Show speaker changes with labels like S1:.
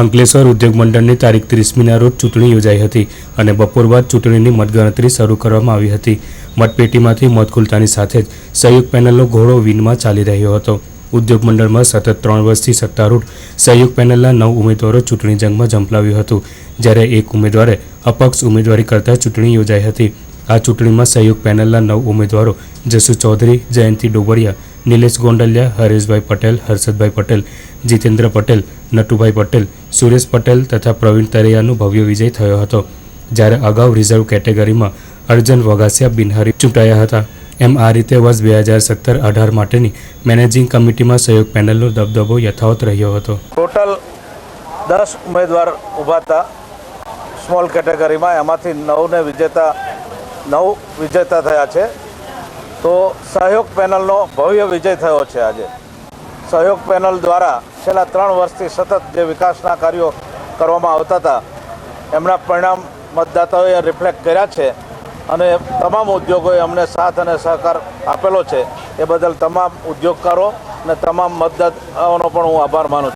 S1: અંકલેશ્વર ઉદ્યોગ મંડળની તારીખ ત્રીસમીના રોજ ચૂંટણી યોજાઈ હતી અને બપોર બાદ ચૂંટણીની મતગણતરી શરૂ કરવામાં આવી હતી. મતપેટીમાંથી મત ખુલતાની સાથે જ સંયુક્ત પેનલનો ઘોડો વિનમાં ચાલી રહ્યો હતો. ઉદ્યોગ મંડળમાં સતત ત્રણ વર્ષથી સત્તારૂઢ સંયુક્ત પેનલના નવ ઉમેદવારો ચૂંટણી જંગમાં ઝંપલાવ્યું હતું, જ્યારે એક ઉમેદવારે અપક્ષ ઉમેદવારી કરતા ચૂંટણી યોજાઈ હતી. આ ચૂંટણીમાં સંયુક્ત પેનલના નવ ઉમેદવારો જસુ ચૌધરી, જયંતિ ડોબરિયા, નિલેશ ગોંડલિયા, હરેશભાઈ પટેલ, હર્ષદભાઈ પટેલ, જીતેન્દ્ર પટેલ, નટુભાઈ પટેલ, સુરેશ પટેલ તથા પ્રવીણ તરૈયાનો ભવ્ય વિજય થયો હતો. જ્યારે અગાઉ રિઝર્વ કેટેગરીમાં અર્જન વઘાસિયા બિનહરી ચૂંટાયા હતા. એમ આ રીતે વર્ષ બે હજાર સત્તર અઢાર માટેની મેનેજિંગ કમિટીમાં સહયોગ પેનલનો દબદબો યથાવત રહ્યો હતો.
S2: ટોટલ દસ ઉમેદવાર ઊભા હતા. સ્મોલ કેટેગરીમાં એમાંથી નવને વિજેતા નવ વિજેતા થયા છે. તો સહયોગ પેનલનો ભવ્ય વિજય થયો છે આજે. સહયોગ પેનલ દ્વારા છેલ્લા ત્રણ વર્ષથી સતત જે વિકાસના કાર્યો કરવામાં આવતા હતા, એમના પરિણામ મતદાતાઓએ રિફ્લેક્ટ કર્યા છે અને તમામ ઉદ્યોગોએ અમને સાથ અને સહકાર આપેલો છે. એ બદલ તમામ ઉદ્યોગકારો અને તમામ મતદાતાઓનો પણ હું આભાર માનું છું.